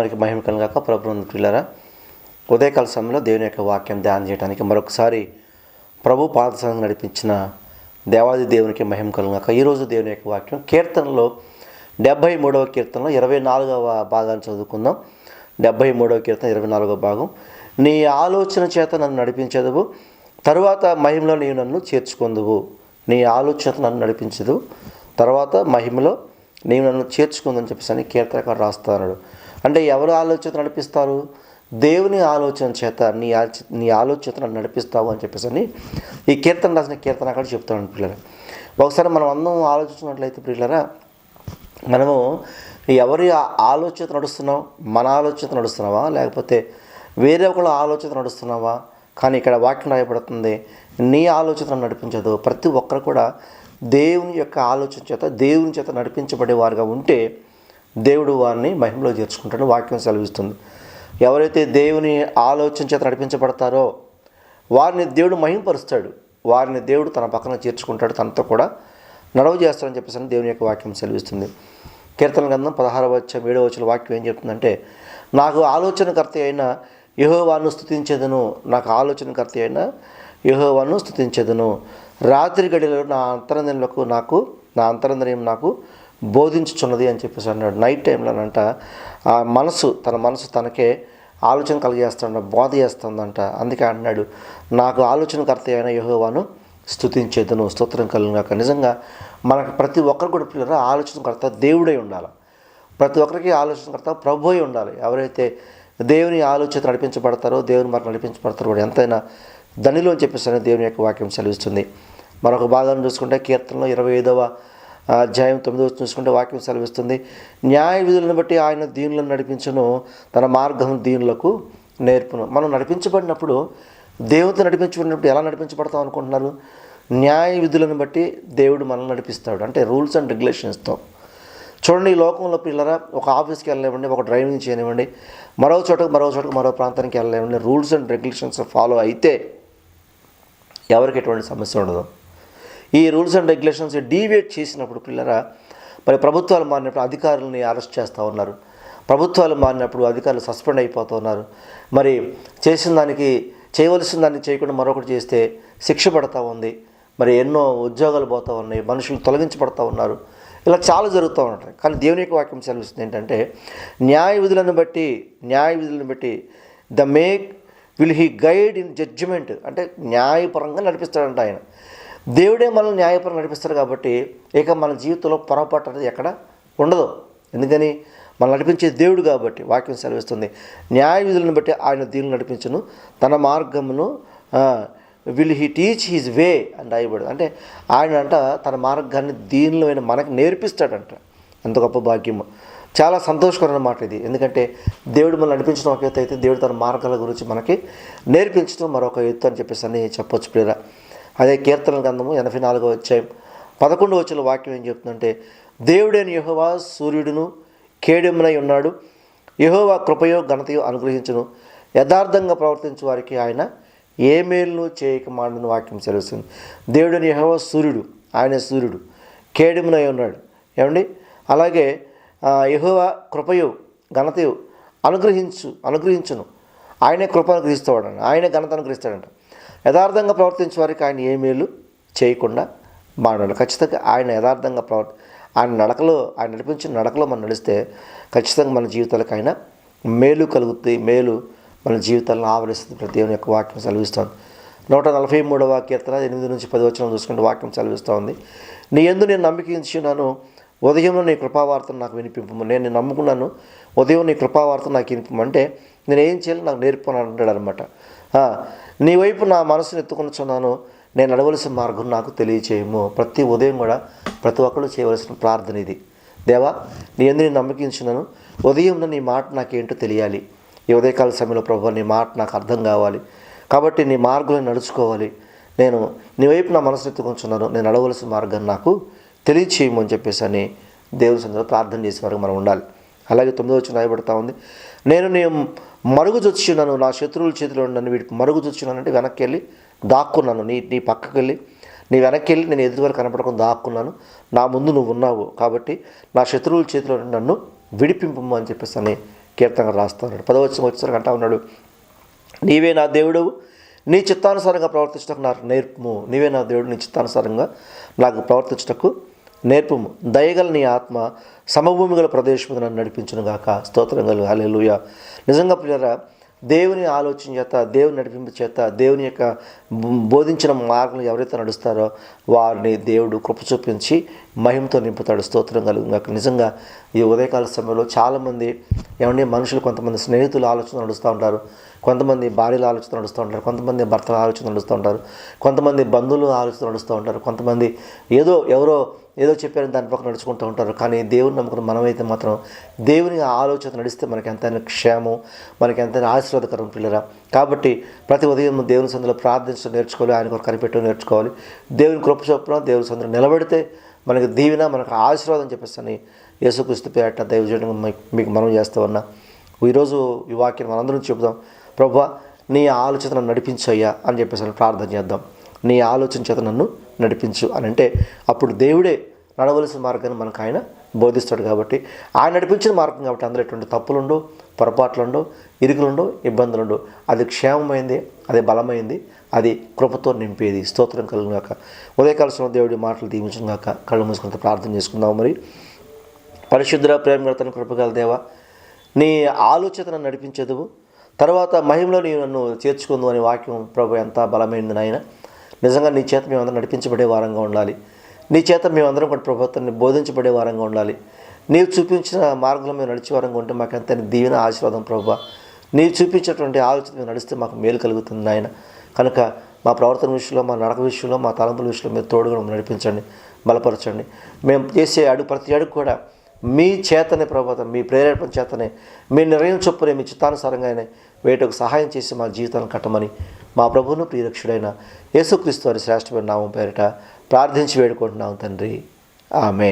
మనకి మహిమ కలగాక ప్రభుత్వం పిల్లరా ఉదయకాల సమయంలో దేవుని యొక్క వాక్యం ధ్యానం చేయడానికి మరొకసారి ప్రభు పాదసంగం నడిపించిన దేవాది దేవునికి మహిమ కలుగాక ఈరోజు దేవుని యొక్క వాక్యం కీర్తనలో డెబ్భై మూడవ కీర్తనలో ఇరవై నాలుగవ భాగాన్ని చదువుకుందాం. డెబ్భై మూడవ కీర్తన ఇరవై నాలుగవ భాగం. నీ ఆలోచన చేత నన్ను నడిపించదువు తరువాత మహిమలో నీవు నన్ను చేర్చుకుందువు. నీ ఆలోచన నన్ను నడిపించదు తర్వాత మహిమలో నీవు నన్ను చేర్చుకుందని చెప్పేసి అని కీర్తనకారు రాస్తున్నాడు అంటే ఎవరు ఆలోచన నడిపిస్తారు? దేవుని ఆలోచన చేత నీ ఆచ- నీ ఆలోచన నడిపిస్తావు అని చెప్పేసి అని ఈ కీర్తన రాసిన కీర్తన అక్కడ చెప్తాను పిల్లలు ఒకసారి మనం అందరం ఆలోచించినట్లయితే పిల్లరా మనము ఎవరి ఆలోచన నడుస్తున్నాం మన ఆలోచన నడుస్తున్నావా? లేకపోతే వేరే ఒకళ్ళ ఆలోచన నడుస్తున్నావా? కానీ ఇక్కడ వాక్యం రాయబడుతుంది నీ ఆలోచన నడిపించదు. ప్రతి ఒక్కరు కూడా దేవుని యొక్క ఆలోచన చేత దేవుని చేత నడిపించబడేవారుగా ఉంటే దేవుడు వారిని మహిమలో చేర్చుకుంటాడు వాక్యం సెలవిస్తుంది. ఎవరైతే దేవుని ఆలోచన చేత నడిపించబడతారో వారిని దేవుడు మహింపరుస్తాడు. వారిని దేవుడు తన పక్కన చేర్చుకుంటాడు. తనతో కూడా నడవ చేస్తాడని చెప్పేసి దేవుని యొక్క వాక్యం సెలవిస్తుంది. కీర్తన గ్రంథం పదహార వచ్చ ఏడవ వచ్చిన వాక్యం ఏం చెప్తుందంటే నాకు ఆలోచనకర్త అయిన యహోవాను స్థుతించేదను నాకు ఆలోచనకర్త అయిన యహోవాను స్థుతించేదను రాత్రి గడిలో నా అంతరంధ్రములకు నాకు నా అంతరంధ్రయం నాకు బోధించుచున్నది అని చెప్పేసి అన్నాడు. నైట్ టైంలోనంట ఆ మనసు తన మనసు తనకే ఆలోచన కలిగేస్తుండ బోధ చేస్తుందంట. అందుకే అన్నాడు నాకు ఆలోచనకర్త అయిన యహోవాను స్థుతించేదను స్తోత్రం కలిగినాక నిజంగా మనకు ప్రతి ఒక్కరు కూడా పిల్లరా ఆలోచనకర్త దేవుడై ఉండాలి. ప్రతి ఒక్కరికి ఆలోచనకర్త ప్రభు అయి ఉండాలి. ఎవరైతే దేవుని ఆలోచన నడిపించబడతారో దేవుని మరి నడిపించబడతారో కూడా ఎంతైనా ధనిలో అని చెప్పేసి దేవుని యొక్క వాక్యం సెలవిస్తుంది. మరొక భాగాన్ని చూసుకుంటే కీర్తనలో ఇరవై ఐదవ అధ్యాయం తొమ్మిదవ చూసుకుంటే వాక్యం సెలవిస్తుంది. న్యాయ విధులను బట్టి ఆయన దీనులను నడిపించను తన మార్గం దీనులకు నేర్పును. మనం నడిపించబడినప్పుడు దేవత నడిపించబడినప్పుడు ఎలా నడిపించబడతాం అనుకుంటున్నారు? న్యాయ విధులను బట్టి దేవుడు మనల్ని నడిపిస్తాడు. అంటే రూల్స్ అండ్ రెగ్యులేషన్స్తో. చూడండి ఈ లోకంలో పిల్లరా ఒక ఆఫీస్కి వెళ్ళనివ్వండి ఒక డ్రైవింగ్ చేయనివ్వండి మరో చోటకు మరో చోటకు మరో ప్రాంతానికి వెళ్ళనివ్వండి రూల్స్ అండ్ రెగ్యులేషన్స్ ఫాలో అయితే ఎవరికి ఎటువంటి సమస్య ఉండదు. ఈ రూల్స్ అండ్ రెగ్యులేషన్స్ డీవియేట్ చేసినప్పుడు పిల్లరా మరి ప్రభుత్వాలు మారినప్పుడు అధికారులని అరెస్ట్ చేస్తూ ఉన్నారు. ప్రభుత్వాలు మారినప్పుడు అధికారులు సస్పెండ్ అయిపోతూ ఉన్నారు. మరి చేసిన దానికి చేయవలసిన దాన్ని చేయకుండా మరొకటి చేస్తే శిక్ష పడతా ఉంది. మరి ఎన్నో ఉద్యోగాలు పోతూ ఉన్నాయి మనుషులు తొలగించబడతా ఉన్నారు. ఇలా చాలా జరుగుతూ ఉంటాయి కానీ దేవుని యొక్క వాక్యం సెలవిస్తుంది ఏంటంటే న్యాయ విధులను బట్టి న్యాయ విధులను బట్టి the meek will he guide in judgement. అంటే న్యాయపరంగా నడిపిస్తాడంట ఆయన. దేవుడే మనల్ని న్యాయపరంగా నడిపిస్తారు కాబట్టి ఇక మన జీవితంలో పొరపాటు అనేది ఎక్కడ ఉండదు. ఎందుకని? మనం నడిపించే దేవుడు కాబట్టి వాక్యం సెలవిస్తుంది. న్యాయ విధులను బట్టి ఆయన దీన్ని నడిపించను. తన మార్గమును will he teach his way అని రాయబడదు. అంటే ఆయన అంట తన మార్గాన్ని దీనిలో మనకు నేర్పిస్తాడంట. ఎంత గొప్ప భాగ్యము. చాలా సంతోషకరమైన మాట ఇది. ఎందుకంటే దేవుడు మనం నడిపించడం ఒక ఎత్తు అయితే దేవుడు తన మార్గాల గురించి మనకి నేర్పించడం మరొక ఎత్తు అని చెప్పేసి అని చెప్పొచ్చు ప్రియరా అదే కీర్తన గ్రంథము ఎనభై నాలుగో అధ్యాయం. పదకొండు వచ్చిన వాక్యం ఏం చెప్తుందంటే దేవుడైన యహోవా సూర్యుడును కేడెమునై ఉన్నాడు. యహోవా కృపయో ఘనతయో అనుగ్రహించును. యథార్థంగా ప్రవర్తించే వారికి ఆయన ఏ మేలును చేయక మాడని వాక్యం సెలవుస్తుంది. దేవుడైన యహోవా సూర్యుడు ఆయన సూర్యుడు కేడెమునై ఉన్నాడు. ఏమండి? అలాగే యహోవా కృపయో కృపయు ఘనతయు అనుగ్రహించు అనుగ్రహించును. ఆయనే కృప అనుగ్రహిస్తాడంట ఆయనే ఘనత అనుగ్రహిస్తాడంట. యథార్థంగా ప్రవర్తించే వారికి ఆయన ఏ మేలు చేయకుండా మానడు ఖచ్చితంగా ఆయన యథార్థంగా ప్రవర్తి ఆయన నడకలో ఆయన నడిపించిన నడకలో మనం నడిస్తే ఖచ్చితంగా మన జీవితాలకు ఆయన మేలు కలుగుతుంది మేలు మన జీవితాలను ఆవరిస్తుంది. ప్రతి దేవుని యొక్క వాక్యం సెలవిస్తుంది. నూట నలభై మూడవ కీర్తన ఎనిమిది నుంచి పది వచ్చిన చూసుకుంటే వాక్యం సెలవిస్తూ ఉంది నీ ఎందు నేను నమ్మకించున్నాను ఉదయంలో ఉదయం నీ కృపావార్తను నాకు వినిపింపు నేను నమ్ముకున్నాను. ఉదయం నీ కృపావార్త నాకు వినిపమంటే నేను ఏం చేయాలి నాకు నేర్పని అంటాడు అనమాట నీ వైపు నా మనసును ఎత్తుకొనిచున్నాను. నేను నడవలసిన మార్గం నాకు తెలియచేయము. ప్రతి ఉదయం కూడా ప్రతి ఒక్కరు చేయవలసిన ప్రార్థన ఇది. దేవా నీ ఎందు నేను నమ్మకించున్నాను. ఉదయం నీ మాట నాకేంటో తెలియాలి. ఈ ఉదయకాల సమయంలో ప్రభు నీ మాట నాకు అర్థం కావాలి. కాబట్టి నీ మార్గంలో నడుచుకోవాలి. నేను నీ వైపు నా మనసు ఎత్తుకుంటున్నాను నేను నడవలసిన మార్గం నాకు తెలియచేయమని అని చెప్పేసి అని దేవుని సందర్భంలో ప్రార్థన చేసే వరకు మనం ఉండాలి. అలాగే తొమ్మిదో వచ్చిన రాయబడతా ఉంది. నేను నేను మరుగుజొచ్చున్నాను నా శత్రువుల చేతిలో నన్ను వీడికి మరుగు అంటే వెనక్కి వెళ్ళి దాక్కున్నాను. నీ నీ పక్కకి వెళ్ళి నీ వెనక్కి వెళ్ళి నేను ఎదుటి కనపడకుండా దాక్కున్నాను. నా ముందు నువ్వు ఉన్నావు కాబట్టి నా శత్రువుల చేతిలో నన్ను విడిపింపు అని చెప్పేసి అని కీర్తనగా రాస్తా ఉన్నాడు. పదవచ్చిన వచ్చేసరికి అంటా ఉన్నాడు నీవే నా దేవుడు నీ చిత్తానుసారంగా ప్రవర్తించటకు నాకు నేర్పుము నీవే నా దేవుడు నీ చిత్తానుసారంగా నాకు ప్రవర్తించటకు నేర్పుము. దయగల నీ ఆత్మ సమభూమి గల ప్రదేశం నన్ను నడిపించును గాక. స్తోత్రం గల హాలేలుయ నిజంగా పిల్లరా దేవుని ఆలోచన చేత దేవుని నడిపింపు చేత దేవుని యొక్క బోధించిన మార్గంలో ఎవరైతే నడుస్తారో వారిని దేవుడు కృప చూపించి మహిమతో నింపుతాడు. స్తోత్రం కలుగు. గాక నిజంగా ఈ ఉదయకాల సమయంలో చాలామంది ఏమంటే మనుషులు కొంతమంది స్నేహితులు ఆలోచన నడుస్తూ ఉంటారు. కొంతమంది భార్యల ఆలోచన నడుస్తూ ఉంటారు. కొంతమంది భర్తల ఆలోచన నడుస్తూ ఉంటారు. కొంతమంది బంధువుల ఆలోచన నడుస్తూ ఉంటారు. కొంతమంది ఏదో ఎవరో ఏదో చెప్పారని దాని పక్కన నడుచుకుంటూ ఉంటారు. కానీ దేవుని నమ్మకం మనమైతే మాత్రం దేవుని ఆలోచన నడిస్తే మనకి ఎంతైనా క్షేమం మనకి ఎంతైనా ఆశీర్వాదకరం పిల్లరా. కాబట్టి ప్రతి ఉదయం దేవుని సందులో ప్రార్థించడం నేర్చుకోవాలి. ఆయన కొరకు కనిపెట్టడం నేర్చుకోవాలి. దేవుని కృప చొప్పున దేవుని సందులో నిలబడితే మనకి దీవెన మనకు ఆశీర్వాదం చెప్పేసి అని యేసుక్రీస్తు పేట దయచేయడం మీకు మనం చేస్తూ ఉన్నా. ఈరోజు ఈ వాక్యం మనందరం చెబుదాం. ప్రభా నీ ఆలోచన నన్ను అని చెప్పేసి ప్రార్థన చేద్దాం. నీ ఆలోచన చేత నన్ను నడిపించు అని అంటే అప్పుడు దేవుడే నడవలసిన మార్గాన్ని మనకు ఆయన బోధిస్తాడు కాబట్టి ఆయన నడిపించిన మార్గం కాబట్టి అందులో ఎటువంటి తప్పులుండో పొరపాట్లుండో ఇరుకులుండో ఇబ్బందులుండో అది క్షేమమైంది అది బలమైంది అది కృపతో నింపేది. స్తోత్రం కలుగుగాక ఉదయకాల దేవుడి మాటలు దీవించిన కాక కళ్ళు మూసుకుంటే ప్రార్థన చేసుకుందాం మరి. పరిశుద్ధ ప్రేమ కృపగల దేవ నీ ఆలోచన నడిపించదువు. తర్వాత మహిమలో నీవు నన్ను చేర్చుకుందు అనే వాక్యం ప్రభు ఎంత బలమైంది నాయన. నిజంగా నీ చేత మేమందరం నడిపించబడే వారంగా ఉండాలి. నీ చేత మేమందరం కూడా ప్రభుత్వాన్ని బోధించబడే వారంగా ఉండాలి. నీవు చూపించిన మార్గంలో మేము నడిచే వారంగా ఉంటే మాకు ఎంత దీవెన ఆశీర్వాదం ప్రభు. నీవు చూపించేటువంటి ఆలోచన మేము నడిస్తే మాకు మేలు కలుగుతుంది నాయన. కనుక మా ప్రవర్తన విషయంలో మా నడక విషయంలో మా తలంపుల విషయంలో మీరు తోడుగా నడిపించండి బలపరచండి. మేము చేసే అడుగు ప్రతి అడుగు కూడా మీ చేతనే ప్రభాతం మీ ప్రేరేపణ చేతనే మీ నిర్ణయం చొప్పునే మీ చిత్తానుసారంగానే వేటకు సహాయం చేసి మా జీవితాలను కట్టమని మా ప్రభువును ప్రియరక్షుడైన యేసుక్రీస్తు వారి శ్రేష్టమైన నామం పేరిట ప్రార్థించి వేడుకుంటున్నాం తండ్రి. ఆమె